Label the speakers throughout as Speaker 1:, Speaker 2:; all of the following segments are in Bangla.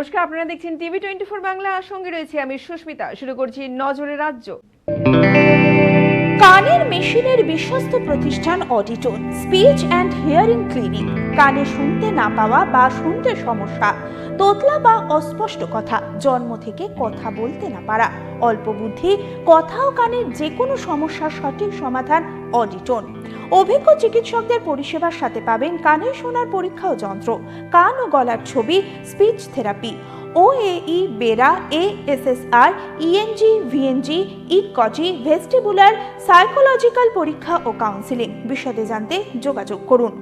Speaker 1: আপনারা দেখছেন টিভি টোয়েন্টি ফোর বাংলা। সঙ্গে রয়েছে আমি সুস্মিতা। শুরু করছি নজরে রাজ্য।
Speaker 2: কানের মেশিনের বিশ্বস্ত প্রতিষ্ঠান Auditon speech and hearing clinic কানে শুনতে না পাওয়া বা শুনতে সমস্যা। তোতলা বা অস্পষ্ট কথা, জন্ম থেকে কথা বলতে না পারা। অল্প বুদ্ধি, কথা ও কানের যে কোনো সমস্যার সঠিক সমাধান অডিটন। অভিজ্ঞ চিকিৎসকদের পরিষেবার সাথে পাবেন কানে শোনার পরীক্ষা ও যন্ত্র, কান ও গলার ছবি, speech therapy. OAE BERA ASSR ENG VNG ইকজি vestibular psychological পরীক্ষা ও কাউন্সিলিং বিশদে জানতে যোগাযোগ করুন।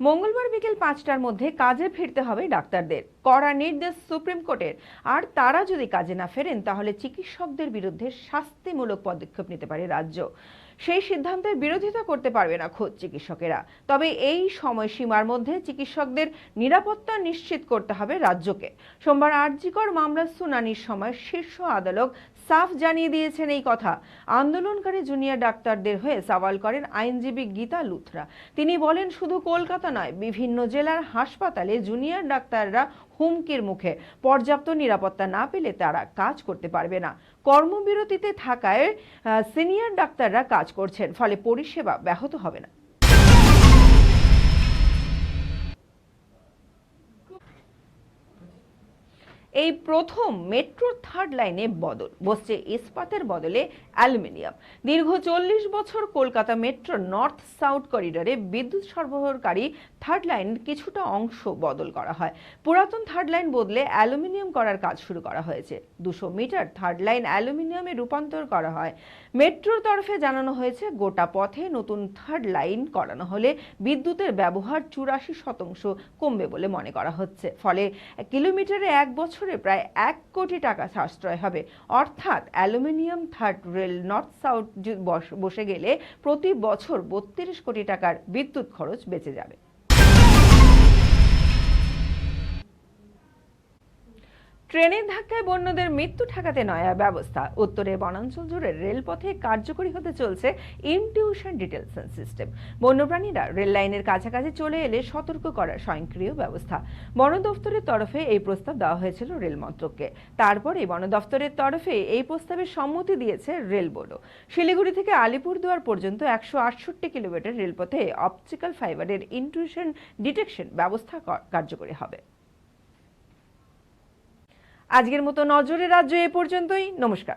Speaker 1: মঙ্গলবার বিকেল পাঁচটার মধ্যে কাজে ফিরতে হবে ডাক্তারদের। কড়া নির্দেশ সুপ্রিম কোর্টের। আর তারা যদি কাজে না ফেরেন, তাহলে চিকিৎসকদের বিরুদ্ধে শাস্তিমূলক পদক্ষেপ নিতে পারে রাজ্য। সেই সিদ্ধান্তের বিরোধিতা করতে পারবে না খোদ চিকিৎসকেরা। তবে এই সময়সীমার মধ্যে চিকিৎসকদের নিরাপত্তা নিশ্চিত করতে হবে রাজ্যকে। সোমবার আরজিকর মামলার শুনানির সময় শীর্ষ আদালত সাফ জানিয়ে দিয়েছেন এই কথা। আন্দোলনকারী জুনিয়র ডাক্তারদের হয়ে সওয়াল করেন আইনজীবী গীতা লুথরা। তিনি বলেন, শুধু কলকাতা নয়, বিভিন্ন জেলার হাসপাতালে জুনিয়র ডাক্তাররা হুমকির মুখে। পর্যাপ্ত নিরাপত্তা না পেলে তারা কাজ করতে পারবে না। কর্মবিরতিতে থাকায় সিনিয়র ডাক্তাররা কাজ করছেন, ফলে পরিষেবা ব্যাহত হবে না। এই প্রথম মেট্রো থার্ড লাইনে বদল, বসছে ইস্পাতের বদলে অ্যালুমিনিয়াম। দীর্ঘ চল্লিশ বছর কলকাতা মেট্রো নর্থ সাউথ করিডোরে বিদ্যুৎ সরবরাহকারী থার্ড লাইন কিছুটা অংশ বদল করা হয়। পুরাতন থার্ড লাইন বদলে অ্যালুমিনিয়াম করার কাজ শুরু করা হয়েছে। দুশো মিটার থার্ড লাইন অ্যালুমিনিয়ামে রূপান্তর করা হয়। মেট্রোর তরফে জানানো হয়েছে, গোটা পথে নতুন থার্ড লাইন করানো হলে বিদ্যুতের ব্যবহার চুরাশি শতাংশ কমবে বলে মনে করা হচ্ছে। ফলে কিলোমিটারে এক বছরে প্রায় এক কোটি টাকা সাশ্রয় হবে। অর্থাৎ aluminium third rail north south বসে গেলে প্রতি বছর বত্রিশ কোটি টাকার বিদ্যুৎ খরচ বেঁচে যাবে। ট্রেনের ধাক্কায় বন্যদের মৃত্যু ঠেকাতে নয়া ব্যবস্থা। উত্তরে বনাঞ্চল জুড়ে রেলপথে কার্যকরী হতে চলছে ইনটিউশন ডিটেলশন সিস্টেম। বন্যপ্রাণীরা রেল লাইনের কাছাকাছি চলে এলে সতর্ক করার স্বয়ংক্রিয় ব্যবস্থা। বন দফতরের তরফে এই প্রস্তাব দেওয়া হয়েছিল রেল মন্ত্রককে। তারপরে বন দফতরের তরফে এই প্রস্তাবের সম্মতি দিয়েছে রেল বোর্ডও। শিলিগুড়ি থেকে আলিপুরদুয়ার পর্যন্ত একশো আটষট্টি কিলোমিটার রেলপথে অপটিক্যাল ফাইবারের ইনটিউশন ডিটেকশন ব্যবস্থা কার্যকরী হবে। আজকের মতো নজরে রাজ্য এ পর্যন্তই। নমস্কার।